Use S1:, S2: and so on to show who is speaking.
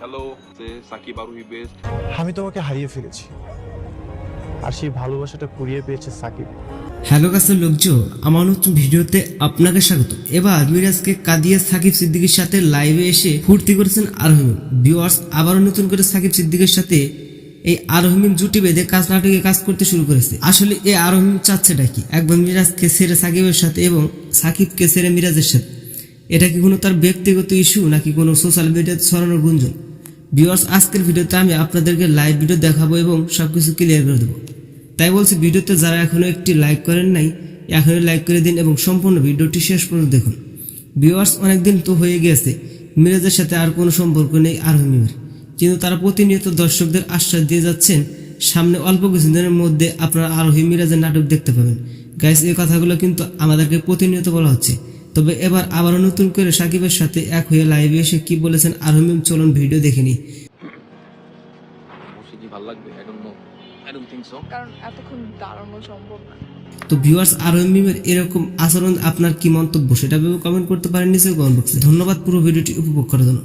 S1: Hello Shakib আরোহী best
S2: আমি তোমাকে হারিয়ে ফেলেছি। আর সেই ভালোবাসাটা কুড়িয়ে পেয়েছে সাকিব।
S3: হ্যালো গাছের লোকজন আমার নতুন ভিডিওতে আপনাকে স্বাগত। এবার মিরাজকে কাদিয়া সাকিব সিদ্দিকীর সাথে লাইভে এসে ফুর্তি করেছেন আরোহিম ভিউয়ার্স আবারও নতুন করে সাকিব সিদ্দিকের সাথে এই আরোহিম জুটি বেঁধে কাজ নাটকে কাজ করতে শুরু করেছে। আসলে এই আরোহিম চাচ্ছেটা কি একবার মিরাজকে ছেড়ে সাকিবের সাথে এবং সাকিবকে ছেড়ে মিরাজের সাথে। এটা কি কোনো তার ব্যক্তিগত ইস্যু নাকি কোনো সোশ্যাল মিডিয়াতে ছড়ানোর গুঞ্জন? ভিউয়ার্স আজকের ভিডিওতে আমি আপনাদেরকে লাইভ ভিডিও দেখাবো এবং সব কিছু ক্লিয়ার করে দেবো। তাই বলছি, ভিডিওতে যারা এখনও একটি লাইক করেন নাই, এখনই লাইক করে দিন এবং সম্পূর্ণ ভিডিওটি শেষ পর্যন্ত দেখুন। ভিউয়ার্স অনেকদিন তো হয়ে গিয়েছে মিরাজের সাথে আর কোনো সম্পর্ক নেই আরোহিমের কিন্তু তারা প্রতিনিয়ত দর্শকদের আশ্বাস দিয়ে যাচ্ছেন, সামনে অল্প কিছুদিনের মধ্যে আপনারা আরোহী মিরাজের নাটক দেখতে পাবেন। গাইস এই কথাগুলো কিন্তু আমাদেরকে প্রতিনিয়ত বলা হচ্ছে। তবে এবার আবারও নতুন করে সাকিবের সাথে এক হয়ে লাইভে এসে কি বলেছেন আরোহিম চলুন ভিডিও দেখে নিই।
S1: অবশ্যই কি ভালো লাগবে? I don't know I don't think so
S4: কারণ এতক্ষণ দাঁড়ানো সম্ভব না।
S3: তো ভিউয়ার্স আরোহিমের এরকম আচরণ আপনার কি মন্তব্য সেটা ভেবে কমেন্ট করতে পারেন নিচে কমেন্ট বক্সে ধন্যবাদ পুরো ভিডিওটি উপভোগ করার জন্য।